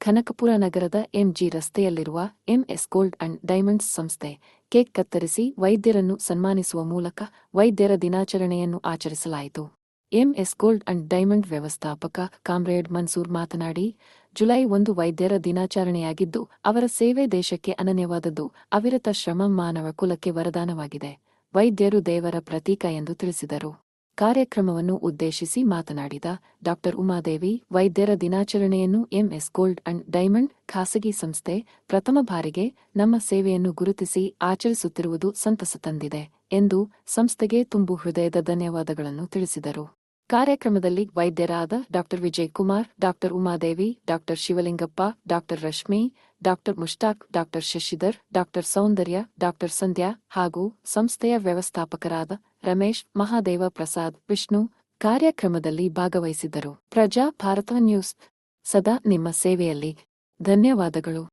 ಕನಕಪುರ ನಗರದ ಎಂಜಿ ರಸ್ತೆಯಲ್ಲಿರುವ MS gold and diamonds ಸಂಸ್ಥೆ ಕೇಕ್ ಕತ್ತರಿಸಿ ವೈದ್ಯರನ್ನು ಸನ್ಮಾನಿಸುವ ಮೂಲಕ ವೈದ್ಯರ ದಿನಾಚರಣೆಯನ್ನು ಆಚರಿಸಲಾಯಿತು. ಎಂಎಸ್ ಗೋಲ್ಡ್ ಅಂಡ್ ಡೈಮಂಡ್ ವ್ಯವಸ್ಥಾಪಕ ಕಾಮ್ರೇಡ್ ಮನ್ಸೂರ್ ಮಾತನಾಡಿ, ಜುಲೈ ಒಂದು ವೈದ್ಯರ ದಿನಾಚರಣೆಯಾಗಿದ್ದು, ಅವರ ಸೇವೆ ದೇಶಕ್ಕೆ ಅನನ್ಯವಾದದ್ದು, ಅವಿರತ ಶ್ರಮ ಮಾನವ ಕುಲಕ್ಕೆ ವರದಾನವಾಗಿದೆ, ವೈದ್ಯರು ದೇವರ ಪ್ರತೀಕ ಎಂದು ತಿಳಿಸಿದರು. ಕಾರ್ಯಕ್ರಮವನ್ನು ಉದ್ದೇಶಿಸಿ ಮಾತನಾಡಿದ ಡಾ ಉಮಾದೇವಿ, ವೈದ್ಯರ ದಿನಾಚರಣೆಯನ್ನು ಎಂಎಸ್ ಗೋಲ್ಡ್ ಅಂಡ್ ಡೈಮಂಡ್ ಖಾಸಗಿ ಸಂಸ್ಥೆ ಪ್ರಥಮ ಬಾರಿಗೆ ನಮ್ಮ ಸೇವೆಯನ್ನು ಗುರುತಿಸಿ ಆಚರಿಸುತ್ತಿರುವುದು ಸಂತಸ ತಂದಿದೆ ಎಂದು ಸಂಸ್ಥೆಗೆ ತುಂಬು ಹೃದಯದ ಧನ್ಯವಾದಗಳನ್ನು ತಿಳಿಸಿದರು. ಕಾರ್ಯಕ್ರಮದಲ್ಲಿ ವೈದ್ಯರಾದ ಡಾ ವಿಜಯ್ ಕುಮಾರ್ ಡಾ ಉಮಾದೇವಿ ಡಾ ಶಿವಲಿಂಗಪ್ಪ ಡಾ ರಶ್ಮಿ ಡಾ ಮುಷ್ತಾಕ್ ಡಾ ಶಶಿಧರ್ ಡಾ ಸೌಂದರ್ಯ ಡಾ ಸಂಧ್ಯಾ ಹಾಗೂ ಸಂಸ್ಥೆಯ ವ್ಯವಸ್ಥಾಪಕರಾದ ರಮೇಶ್, ಮಹಾದೇವ ಪ್ರಸಾದ್, ವಿಷ್ಣು ಕಾರ್ಯಕ್ರಮದಲ್ಲಿ ಭಾಗವಹಿಸಿದ್ದರು ಪ್ರಜಾ ಭಾರತ ನ್ಯೂಸ್. ಸದಾ ನಿಮ್ಮ ಸೇವೆಯಲ್ಲಿ. ಧನ್ಯವಾದಗಳು.